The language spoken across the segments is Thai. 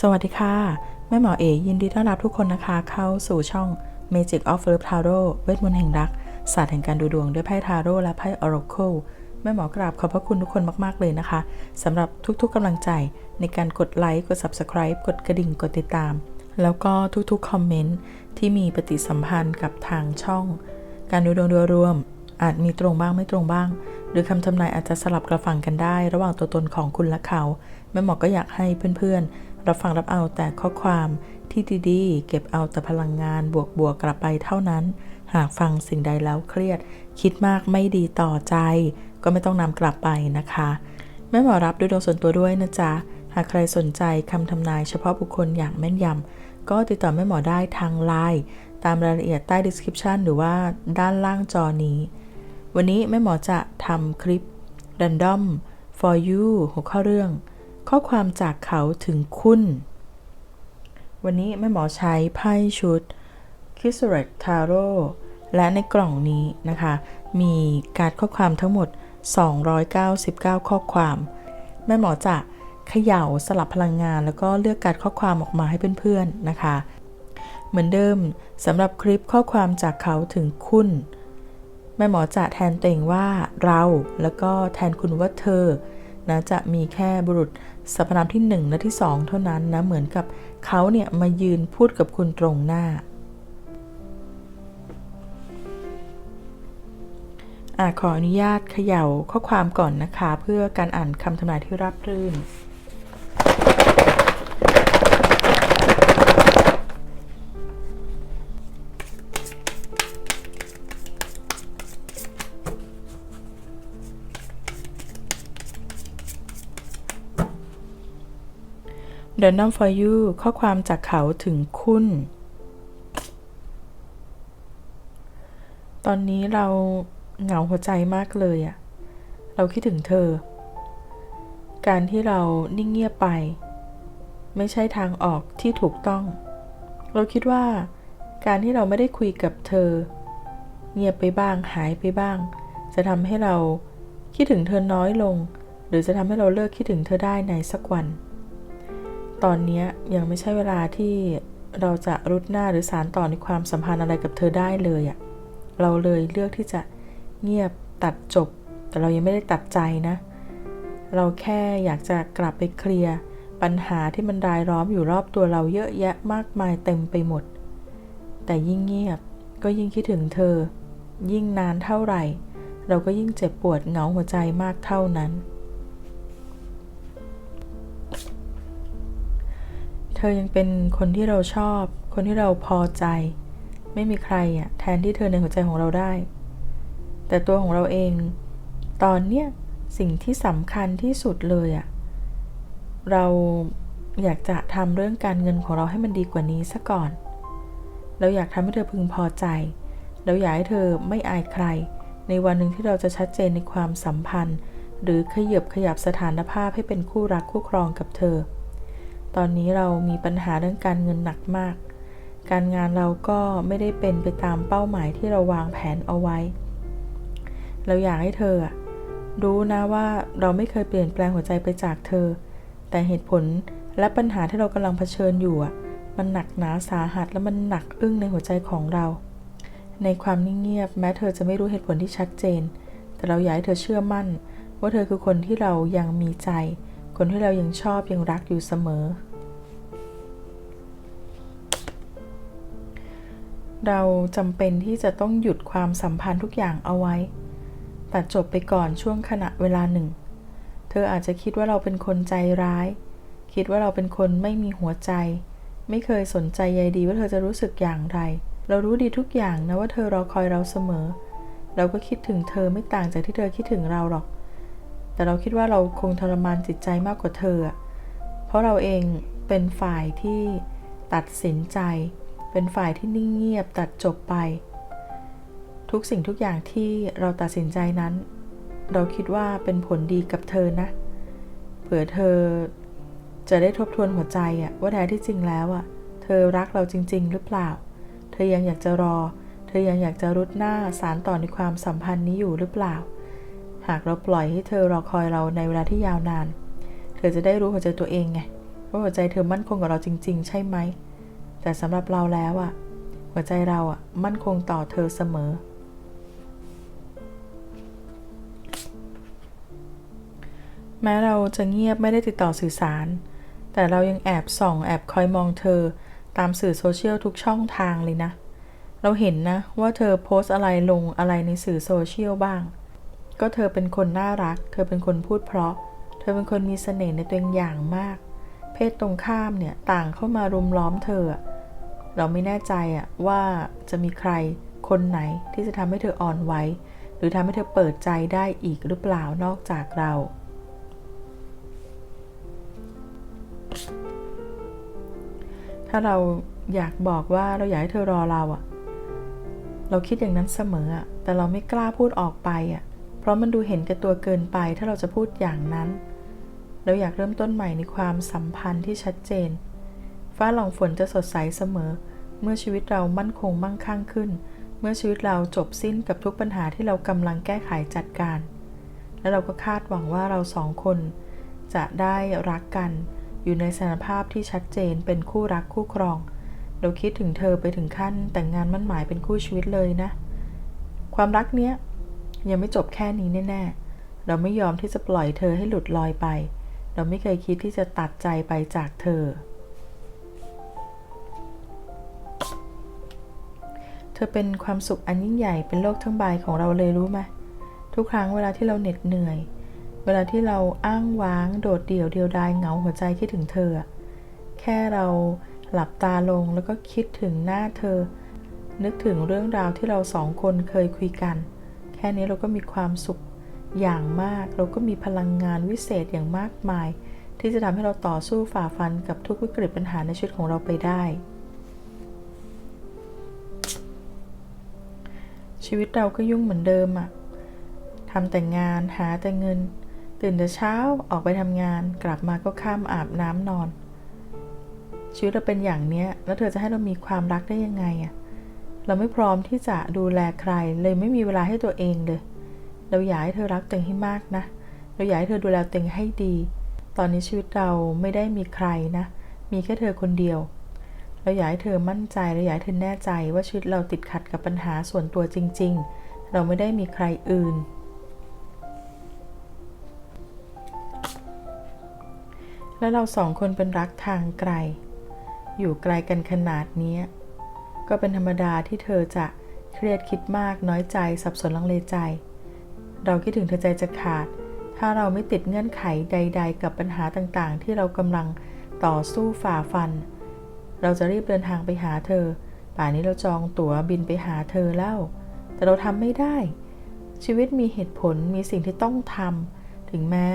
สวัสดีค่ะ แม่หมอเอ ยินดีต้อนรับทุกคนนะคะ เข้าสู่ช่อง Magic of Love Tarot เวทมนต์แห่งรัก ศาสตร์แห่งการดูดวงด้วยไพ่ทาโร่และไพ่ Oracle แม่หมอกราบขอบพระคุณทุกคนมาก ๆ เลยนะคะสำหรับทุกๆกำลังใจในการกดไลค์ กด Subscribe กดกระดิ่ง กดติดตาม แล้วก็ทุกๆคอมเมนต์ที่มีปฏิสัมพันธ์กับทางช่อง การดูดวงโดยรวม อาจมีตรงบ้างไม่ตรงบ้าง หรือคำทำนายอาจจะสลับกระฝังกันได้ ระหว่างตัวตนของคุณและเขาแม่หมอก็อยากให้เพื่อนๆ รับฟังรับเอาแต่ข้อความที่ดีๆ เก็บเอาแต่พลังงานบวกๆกกลับไปเท่านั้น หากฟังสิ่งใดแล้วเครียด คิดมากไม่ดีต่อใจ ก็ไม่ต้องนำกลับไปนะคะแม่หมอรับด้วยดวงส่วนตัวด้วยนะจ๊ะหากใครสนใจคำทำนายเฉพาะบุคคลอย่างแม่นยำก็ติดต่อแม่หมอได้ทางไลน์ตามรายละเอียดใต้ description หรือว่าด้านล่างจอนี้ วันนี้แม่หมอจะทำคลิป random for you หัวข้อเรื่อง ข้อความจากเขาถึงคุณ วันนี้แม่หมอใช้ไพ่ชุด k i s r e t Tarot และในกล่องนี้นะคะ มีการข้อความทั้งหมด 299 ข้อความ แม่หมอจะเขย่าสลับพลังงาน แล้วก็เลือกการข้อความออกมาให้เพื่อนๆนะคะ เหมือนเดิมสำหรับคลิปข้อความจากเขาถึงคุณ แม่หมอจะแทนตัวเองว่าเราแล้วก็แทนคุณว่าเธอนะจะมีแค่บุรุษสรรพนามที่ 1 และที่ 2 เท่านั้นนะเหมือนกับเขาเนี่ยมายืนพูดกับคุณตรงหน้าอขออนุญาตเขย่าข้อความก่อนนะคะ เพื่อการอ่านคำทำนายที่ราบรื่น Random for you ข้อความจากเขาถึงคุณ ตอนนี้เราเหงาหัวใจมากเลยอะเราคิดถึงเธอ การที่เรานิ่งเงียบไป ไม่ใช่ทางออกที่ถูกต้อง เราคิดว่า การที่เราไม่ได้คุยกับเธอ เงียบไปบ้างหายไปบ้าง จะทำให้เราคิดถึงเธอน้อยลง หรือจะทำให้เราเลิกคิดถึงเธอได้ในสักวัน ตอนนี้ยังไม่ใช่เวลาที่เราจะรุดหน้าหรือสารต่อในความสัมพันธ์อะไรกับเธอได้เลยอะเราเลยเลือกที่จะเงียบตัดจบ แต่เรายังไม่ได้ตัดใจนะ เราแค่อยากจะกลับไปเคลียร์ปัญหาที่มันรายล้อมอยู่รอบตัวเราเยอะแยะมากมายเต็มไปหมด แต่ยิ่งเงียบก็ยิ่งคิดถึงเธอ ยิ่งนานเท่าไหร่ เราก็ยิ่งเจ็บปวดเหงาหัวใจมากเท่านั้น ธอยังเป็นคนที่เราชอบ คนที่เราพอใจ ไม่มีใครอะแทนที่เธอในหัวใจของเราได้ แต่ตัวของเราเอง ตอนเนี้ยสิ่งที่สำคัญที่สุดเลยอะเราอยากจะทำเรื่องการเงินของเราให้มันดีกว่านี้ซะก่อน เราอยากทำให้เธอพึงพอใจ เราอยากให้เธอไม่อายใคร ในวันหนึ่งที่เราจะชัดเจนในความสัมพันธ์ หรือขยับขยับสถานภาพให้เป็นคู่รักคู่ครองกับเธอ ตอนนี้เรามีปัญหาเรื่องการเงินหนักมาก การงานเราก็ไม่ได้เป็นไปตามเป้าหมายที่เราวางแผนเอาไว้ เราอยากให้เธอรู้นะว่าเราไม่เคยเปลี่ยนแปลงหัวใจไปจากเธอ แต่เหตุผลและปัญหาที่เรากำลังเผชิญอยู่มันหนักหนาสาหัสและมันหนักอึ้งในหัวใจของเรา ในความนิ่งเงียบแม้เธอจะไม่รู้เหตุผลที่ชัดเจน แต่เราอยากให้เธอเชื่อมั่น ว่าเธอคือคนที่เรายังมีใจ คนที่เรายังชอบยังรักอยู่เสมอ เราจำเป็นที่จะต้องหยุดความสัมพันธ์ทุกอย่างเอาไว้ ตัดจบไปก่อนช่วงขณะเวลาหนึ่ง เธออาจจะคิดว่าเราเป็นคนใจร้าย คิดว่าเราเป็นคนไม่มีหัวใจ ไม่เคยสนใจใยดีว่าเธอจะรู้สึกอย่างไร เรารู้ดีทุกอย่างนะว่าเธอรอคอยเราเสมอ เราก็คิดถึงเธอไม่ต่างจากที่เธอคิดถึงเราหรอก แต่เราคิดว่าเราคงทรมานจิตใจมากกว่าเธอ เพราะเราเองเป็นฝ่ายที่ตัดสินใจ เป็นฝ่ายที่นิ่งเงียบตัดจบไป ทุกสิ่งทุกอย่างที่เราตัดสินใจนั้น เราคิดว่าเป็นผลดีกับเธอนะ เผื่อเธอจะได้ทบทวนหัวใจอะว่าแท้ที่จริงแล้วอะเธอรักเราจริง ๆ หรือเปล่า เธอยังอยากจะรอ เธอยังอยากจะรุดหน้าสารต่อในความสัมพันธ์นี้อยู่หรือเปล่า หากเราปล่อยให้เธอรอคอยเราในเวลาที่ยาวนาน เธอจะได้รู้หัวใจตัวเองไงว่าหัวใจเธอมั่นคงกับเราจริง ๆ ใช่ไหม แต่สำหรับเราแล้วอะหัวใจเราอะมั่นคงต่อเธอเสมอ แม้เราจะเงียบไม่ได้ติดต่อสื่อสาร แต่เรายังแอบส่อง แอบคอยมองเธอตามสื่อโซเชียลทุกช่องทางเลยนะ เราเห็นนะว่าเธอโพสต์อะไรลงอะไรในสื่อโซเชียลบ้าง ก็เธอเป็นคนน่ารัก เธอเป็นคนพูดเพราะ เธอเป็นคนมีเสน่ห์ในตัวเองอย่างมาก เพศตรงข้ามเนี่ยต่างเข้ามารุมล้อมเธอ เราไม่แน่ใจอะว่าจะมีใครคนไหนที่จะทำให้เธออ่อนไหวหรือทำให้เธอเปิดใจได้อีกหรือเปล่านอกจากเรา ถ้าเราอยากบอกว่าเราอยากให้เธอรอเราอะเราคิดอย่างนั้นเสมออะแต่เราไม่กล้าพูดออกไปอะ เพราะมันดูเห็นแก่ตัวเกินไปถ้าเราจะพูดอย่างนั้น เราอยากเริ่มต้นใหม่ในความสัมพันธ์ที่ชัดเจน ฟ้าหลองฝนจะสดใสเสมอ เมื่อชีวิตเรามั่นคงมั่งคั่งขึ้น เมื่อชีวิตเราจบสิ้นกับทุกปัญหาที่เรากำลังแก้ไขจัดการ และเราก็คาดหวังว่าเราสองคน จะได้รักกัน อยู่ในสถานภาพที่ชัดเจนเป็นคู่รักคู่ครอง เราคิดถึงเธอไปถึงขั้นแต่งงานมั่นหมายเป็นคู่ชีวิตเลยนะ ความรักเนี้ย ยังไม่จบแค่นี้แน่ๆ เราไม่ยอมที่จะปล่อยเธอให้หลุดลอยไป เราไม่เคยคิดที่จะตัดใจไปจากเธอ เธอเป็นความสุขอันยิ่งใหญ่เป็นโลกทั้งใบของเราเลยรู้ไหมทุกครั้งเวลาที่เราเหน็ดเหนื่อย เวลาที่เราอ้างว้างโดดเดี่ยวเดียวดายเหงาหัวใจคิดถึงเธอ แค่เราหลับตาลงแล้วก็คิดถึงหน้าเธอ นึกถึงเรื่องราวที่เราสองคนเคยคุยกัน ค่นี้เราก็มีความสุขอย่างมาก เราก็มีพลังงานวิเศษอย่างมากมาย ที่จะทำให้เราต่อสู้ฝ่าฟันกับทุกวิกฤตปัญหาในชีวิตของเราไปได้ ชีวิตเราก็ยุ่งเหมือนเดิมอะทำแต่งานหาแต่เงิน ตื่นแต่เช้าออกไปทำงานกลับมาก็ข้ามอาบน้ำนอน ชีวิตเราเป็นอย่างเนี้ยแล้วเธอจะให้เรามีความรักได้ยังไงอะ เราไม่พร้อมที่จะดูแลใคร เลยไม่มีเวลาให้ตัวเองเลย เราอยากให้เธอรักตัวเองให้มากนะ เราอยากให้เธอดูแลตัวเองให้ดี ตอนนี้ชีวิตเราไม่ได้มีใครนะ มีแค่เธอคนเดียว เราอยากให้เธอมั่นใจ เราอยากให้เธอแน่ใจว่าชีวิตเราติดขัดกับปัญหาส่วนตัวจริง ๆ เราไม่ได้มีใครอื่น และเราสองคนเป็นรักทางไกล อยู่ไกลกันขนาดนี้ ก็เป็นธรรมดาที่เธอจะเครียดคิดมากน้อยใจสับสนลังเลใจ เราคิดถึงเธอใจจะขาด ถ้าเราไม่ติดเงื่อนไขใด ๆ กับปัญหาต่างๆ ที่เรากำลังต่อสู้ฝ่าฟัน เราจะรีบเดินทางไปหาเธอ ป่านนี้เราจองตั๋วบินไปหาเธอแล้ว แต่เราทำไม่ได้ ชีวิตมีเหตุผลมีสิ่งที่ต้องทำถึงแม้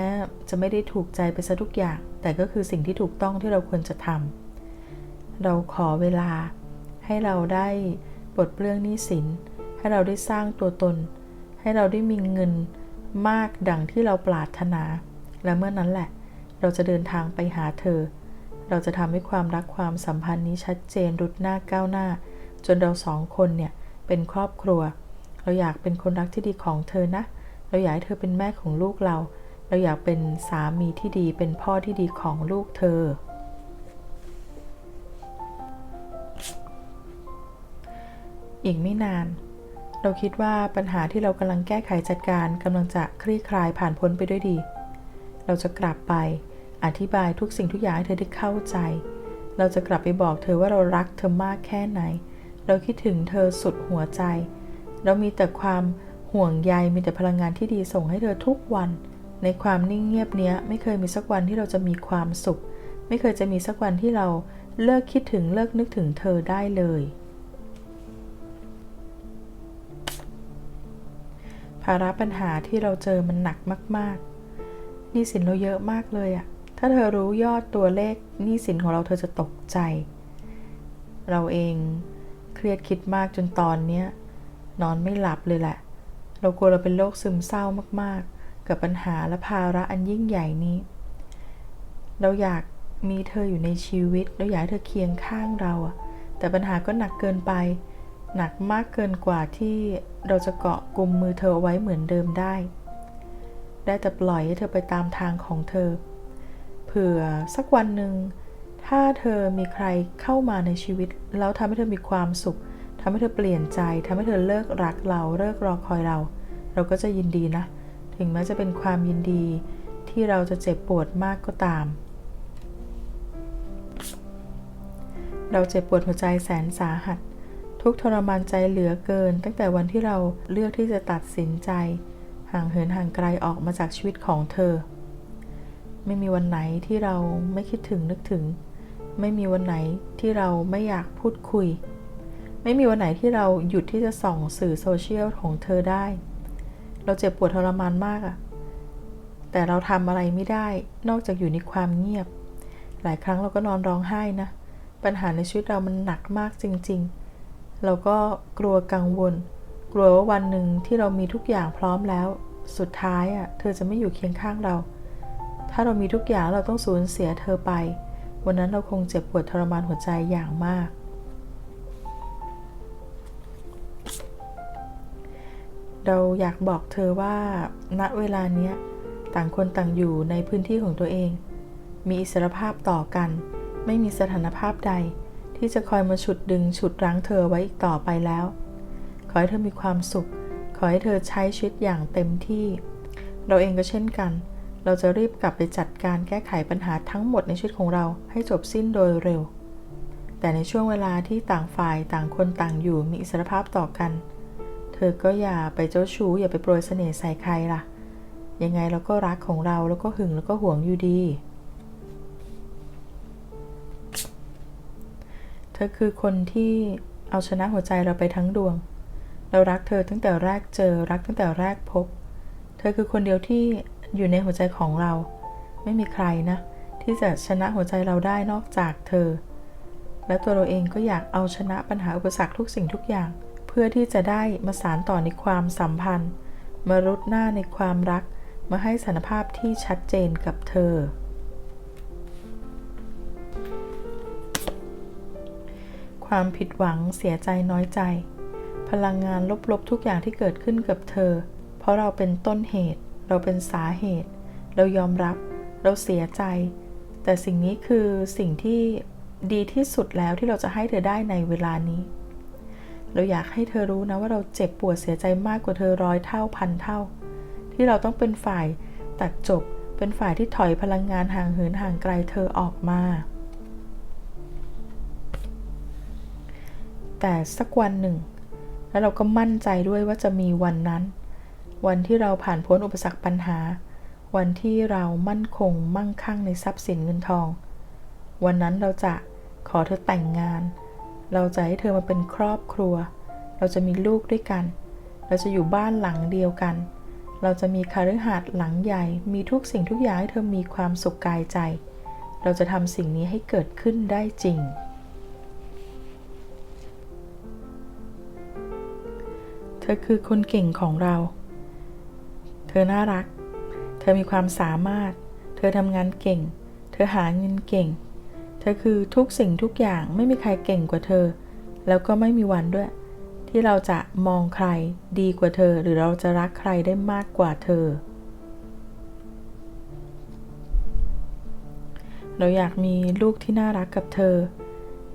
จะไม่ได้ถูกใจไปซะทุกอย่าง แต่ก็คือสิ่งที่ถูกต้องที่เราควรจะทำเราขอเวลา ให้เราได้ปลดเปลื้องหนี้สิน ให้เราได้สร้างตัวตน ให้เราได้มีเงินมากดังที่เราปรารถนา และเมื่อนั้นแหละ เราจะเดินทางไปหาเธอ เราจะทำให้ความรักความสัมพันธ์นี้ชัดเจนรุดหน้าก้าวหน้า จนเราสองคนเนี่ยเป็นครอบครัว เราอยากเป็นคนรักที่ดีของเธอนะ เราอยากให้เธอเป็นแม่ของลูกเรา เราอยากเป็นสามีที่ดีเป็นพ่อที่ดีของลูกเธอ อีกไม่นาน เราคิดว่าปัญหาที่เรากำลังแก้ไขจัดการกำลังจะคลี่คลายผ่านพ้นไปด้วยดี เราจะกลับไปอธิบายทุกสิ่งทุกอย่างให้เธอได้เข้าใจ เราจะกลับไปบอกเธอว่าเรารักเธอมากแค่ไหน เราคิดถึงเธอสุดหัวใจ เรามีแต่ความห่วงใยมีแต่พลังงานที่ดีส่งให้เธอทุกวัน ในความนิ่งเงียบเนี้ยไม่เคยมีสักวันที่เราจะมีความสุข ไม่เคยจะมีสักวันที่เราเลิกคิดถึงเลิกนึกถึงเธอได้เลยาระปัญหาที่เราเจอมันหนักมากๆหนี้สินเราเยอะมากเลยอะถ้าเธอรู้ยอดตัวเลขหนี้สินของเราเธอจะตกใจ เราเองเครียดคิดมากจนตอนเนี้ยนอนไม่หลับเลยแหละ เรากลัวเราเป็นโรคซึมเศร้ามากๆ กับปัญหาและภาระอันยิ่งใหญ่นี้ เราอยากมีเธออยู่ในชีวิต เราอยากให้เธอเคียงข้างเราอะแต่ปัญหาก็หนักเกินไป หนักมากเกินกว่าที่เราจะเกาะกลุ่มมือเธอไว้เหมือนเดิมได้ ได้แต่ปล่อยให้เธอไปตามทางของเธอ เผื่อสักวันหนึ่ง ถ้าเธอมีใครเข้ามาในชีวิต แล้วทำให้เธอมีความสุขทำให้เธอเปลี่ยนใจทำให้เธอเลิกรักเราเลิกรอคอยเรา เราก็จะยินดีนะ ถึงแม้จะเป็นความยินดีที่เราจะเจ็บปวดมากก็ตาม เราเจ็บปวดหัวใจแสนสาหัส ทุกทรมานใจเหลือเกิน ตั้งแต่วันที่เราเลือกที่จะตัดสินใจ ห่างเหินห่างไกลออกมาจากชีวิตของเธอ ไม่มีวันไหนที่เราไม่คิดถึงนึกถึง ไม่มีวันไหนที่เราไม่อยากพูดคุย ไม่มีวันไหนที่เราหยุดที่จะส่องสื่อโซเชียลของเธอได้ เราเจ็บปวดทรมานมากอะแต่เราทำอะไรไม่ได้นอกจากอยู่ในความเงียบ หลายครั้งเราก็นอนร้องไห้นะ ปัญหาในชีวิตเรามันหนักมากจริง ๆ เราก็กลัวกังวล กลัวว่าวันหนึ่งที่เรามีทุกอย่างพร้อมแล้ว สุดท้ายอะเธอจะไม่อยู่เคียงข้างเรา ถ้าเรามีทุกอย่างเราต้องสูญเสียเธอไป วันนั้นเราคงเจ็บปวดทรมานหัวใจอย่างมาก เราอยากบอกเธอว่าณเวลาเนี้ยต่างคนต่างอยู่ในพื้นที่ของตัวเอง มีอิสรภาพต่อกัน ไม่มีสถานภาพใด ที่จะคอยมาฉุดดึงฉุดรั้งเธอไว้อีกต่อไปแล้ว ขอให้เธอมีความสุข ขอให้เธอใช้ชีวิตอย่างเต็มที่ เราเองก็เช่นกัน เราจะรีบกลับไปจัดการแก้ไขปัญหาทั้งหมดในชีวิตของเราให้จบสิ้นโดยเร็ว แต่ในช่วงเวลาที่ต่างฝ่ายต่างคนต่างอยู่มีอิสรภาพต่อกัน เธอก็อย่าไปเจ้าชู้อย่าไปโปรยเสน่ห์ใส่ใครล่ะ ยังไงเราก็รักของเราแล้วก็หึงแล้วก็หวงอยู่ดี ธอคือคนที่เอาชนะหัวใจเราไปทั้งดวง เรารักเธอตั้งแต่แรกเจอรักตั้งแต่แรกพบ เธอคือคนเดียวที่อยู่ในหัวใจของเรา ไม่มีใครนะ ที่จะชนะหัวใจเราได้นอกจากเธอ และตัวเราเองก็อยากเอาชนะปัญหาอุปสรรคทุกสิ่งทุกอย่าง เพื่อที่จะได้มาสานต่อในความสัมพันธ์ มารุดหน้าในความรัก มาให้สารภาพที่ชัดเจนกับเธอ ความผิดหวังเสียใจน้อยใจ พลังงานลบๆทุกอย่างที่เกิดขึ้นกับเธอ เพราะเราเป็นต้นเหตุ เราเป็นสาเหตุ เรายอมรับ เราเสียใจ แต่สิ่งนี้คือสิ่งที่ดีที่สุดแล้วที่เราจะให้เธอได้ในเวลานี้ เราอยากให้เธอรู้นะว่าเราเจ็บปวดเสียใจมากกว่าเธอร้อยเท่าพันเท่า ที่เราต้องเป็นฝ่ายตัดจบ เป็นฝ่ายที่ถอยพลังงานห่างเหินห่างไกลเธอออกมา แต่สักวันหนึ่ง แล้วเราก็มั่นใจด้วยว่าจะมีวันนั้น วันที่เราผ่านพ้นอุปสรรคปัญหา วันที่เรามั่นคงมั่งคั่งในทรัพย์สินเงินทอง วันนั้นเราจะขอเธอแต่งงาน เราจะให้เธอมาเป็นครอบครัว เราจะมีลูกด้วยกัน เราจะอยู่บ้านหลังเดียวกัน เราจะมีคาฤหาสน์หลังใหญ่ มีทุกสิ่งทุกอย่างให้เธอมีความสุขกายใจ เราจะทำสิ่งนี้ให้เกิดขึ้นได้จริง ธอคือคนเก่งของเรา เธอน่ารัก เธอมีความสามารถ เธอทำงานเก่ง เธอหาเงินเก่ง เธอคือทุกสิ่งทุกอย่างไม่มีใครเก่งกว่าเธอ แล้วก็ไม่มีวันด้วย ที่เราจะมองใครดีกว่าเธอ หรือเราจะรักใครได้มากกว่าเธอ เราอยากมีลูกที่น่ารักกับเธอ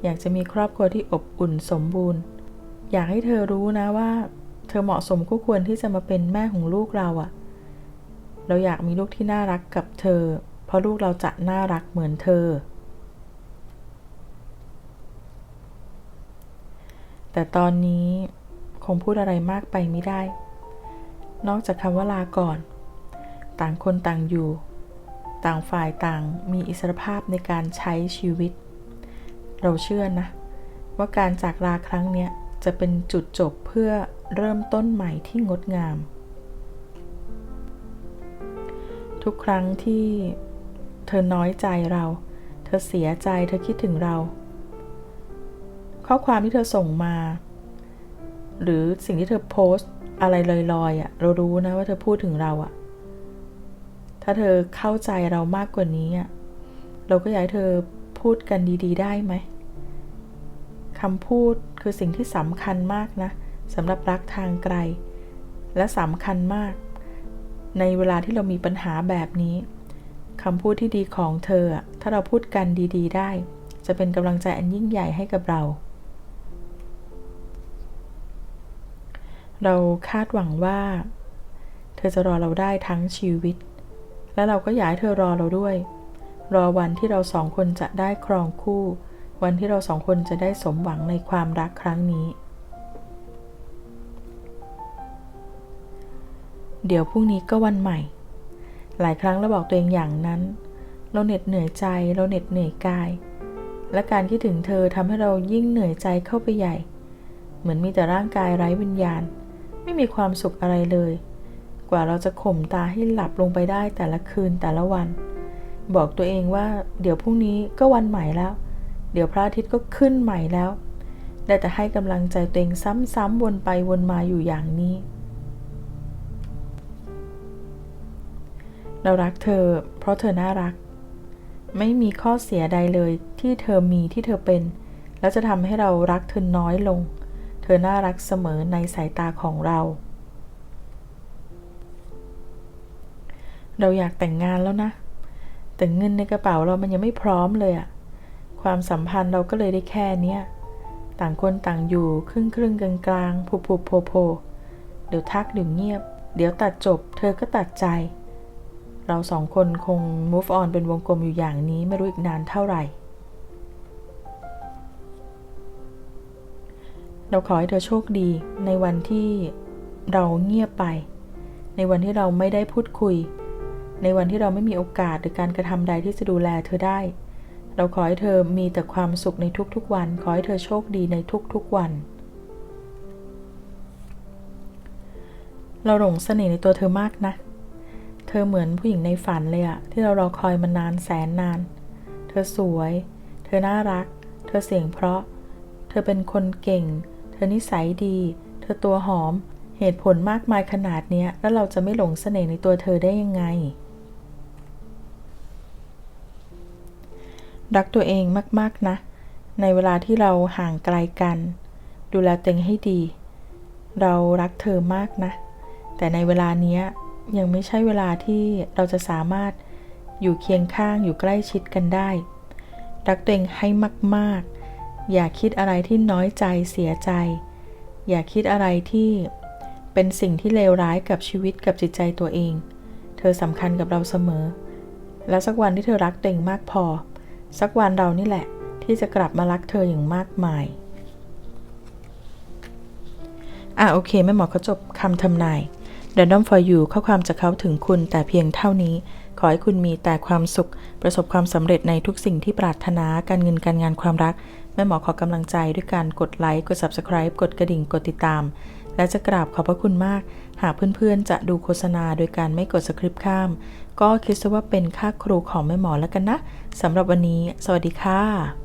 อยากจะมีครอบครัวที่อบอุ่นสมบูรณ์ อยากให้เธอรู้นะว่า เธอเหมาะสมคู่ควรที่จะมาเป็นแม่ของลูกเราอะเราอยากมีลูกที่น่ารักกับเธอ เพราะลูกเราจะน่ารักเหมือนเธอ แต่ตอนนี้คงพูดอะไรมากไปไม่ได้ นอกจากคำว่าลาก่อน ต่างคนต่างอยู่ ต่างฝ่ายต่างมีอิสรภาพในการใช้ชีวิต เราเชื่อนะ ว่าการจากลาครั้งนี้จะเป็นจุดจบเพื่อ เริ่มต้นใหม่ที่งดงาม ทุกครั้งที่เธอน้อยใจเรา เธอเสียใจ เธอคิดถึงเรา ข้อความที่เธอส่งมา หรือสิ่งที่เธอโพสต์อะไรลอยๆอะ เรารู้นะว่าเธอพูดถึงเราอะ ถ้าเธอเข้าใจเรามากกว่านี้อะ เราก็อยากให้เธอพูดกันดี ๆ ได้ไหมคำพูดคือสิ่งที่สำคัญมากนะ สำหรับรักทางไกล และสำคัญมาก ในเวลาที่เรามีปัญหาแบบนี้คำพูดที่ดีของเธอ ถ้าเราพูดกันดี ๆ ได้ จะเป็นกำลังใจอันยิ่งใหญ่ให้กับเรา เราคาดหวังว่า เธอจะรอเราได้ทั้งชีวิต และเราก็อยากให้เธอรอเราด้วย รอวันที่เราสองคนจะได้ครองคู่ วันที่เราสองคนจะได้สมหวังในความรักครั้งนี้ เดี๋ยวพรุ่งนี้ก็วันใหม่ หลายครั้งเราบอกตัวเองอย่างนั้น เราเหน็ดเหนื่อยใจเราเหน็ดเหนื่อยกาย และการคิดถึงเธอทำให้เรายิ่งเหนื่อยใจเข้าไปใหญ่ เหมือนมีแต่ร่างกายไร้วิญญาณ ไม่มีความสุขอะไรเลย กว่าเราจะข่มตาให้หลับลงไปได้แต่ละคืนแต่ละวัน บอกตัวเองว่าเดี๋ยวพรุ่งนี้ก็วันใหม่แล้ว เดี๋ยวพระอาทิตย์ก็ขึ้นใหม่แล้วได้แต่ให้กำลังใจตัวเองซ้ำๆวนไปวนมาอยู่อย่างนี้ เรารักเธอ เพราะเธอน่ารัก ไม่มีข้อเสียใดเลยที่เธอมีที่เธอเป็น แล้วจะทำให้เรารักเธอน้อยลง เธอน่ารักเสมอในสายตาของเรา เราอยากแต่งงานแล้วนะ แต่เงินในกระเป๋าเรามันยังไม่พร้อมเลยอะความสัมพันธ์เราก็เลยได้แค่เนี้ยต่างคนต่างอยู่ครึ่งครึ่งกลางกลางผูผูโพโพเดี๋ยวทักเดี๋ยวเงียบ เดี๋ยวตัดจบ เธอก็ตัดใจ เราสองคนคง move on เป็นวงกลมอยู่อย่างนี้ไม่รู้อีกนานเท่าไหร่ เราขอให้เธอโชคดีในวันที่เราเงียบไป ในวันที่เราไม่ได้พูดคุย ในวันที่เราไม่มีโอกาสหรือการกระทำใดที่จะดูแลเธอได้ เราขอให้เธอมีแต่ความสุขในทุกๆวัน ขอให้เธอโชคดีในทุกๆวัน เราหลงเสน่ห์ในตัวเธอมากนะ ธอเหมือนผู้หญิงในฝันเลยอะที่เรารอคอยมานานแสนนาน เธอสวย เธอน่ารัก เธอเสียงเพราะ เธอเป็นคนเก่ง เธอนิสัยดี เธอตัวหอม เหตุผลมากมายขนาดเนี้ยแล้วเราจะไม่หลงเสน่ห์ในตัวเธอได้ยังไง รักตัวเองมากๆนะ ในเวลาที่เราห่างไกลกัน ดูแลตัวเองให้ดี เรารักเธอมากนะ แต่ในเวลานี้ ยังไม่ใช่เวลาที่เราจะสามารถอยู่เคียงข้างอยู่ใกล้ชิดกันได้ รักตัวเองให้มาก ๆ อย่าคิดอะไรที่น้อยใจเสียใจ อย่าคิดอะไรที่เป็นสิ่งที่เลวร้ายกับชีวิตกับจิตใจตัวเอง เธอสำคัญกับเราเสมอ และสักวันที่เธอรักตัวเองมากพอ สักวันเรานี่แหละที่จะกลับมารักเธออย่างมากมาย อะโอเคแม่หมอเขาจบคำทำนาย Random for you ข้อความจะเขาถึงคุณแต่เพียงเท่านี้ ขอให้คุณมีแต่ความสุข ประสบความสำเร็จในทุกสิ่งที่ปรารถนาการเงินการงานความรัก แม่หมอขอกำลังใจด้วยการกดไลค์ กด Subscribe กดกระดิ่งกดติดตาม และจะกราบขอบพระคุณมาก หากเพื่อนๆ จะดูโฆษณาโดยการไม่กดสคริปต์ข้าม ก็คิดซะว่าเป็นค่าครูของแม่หมอแล้วกันนะสำหรับวันนี้ สวัสดีค่ะ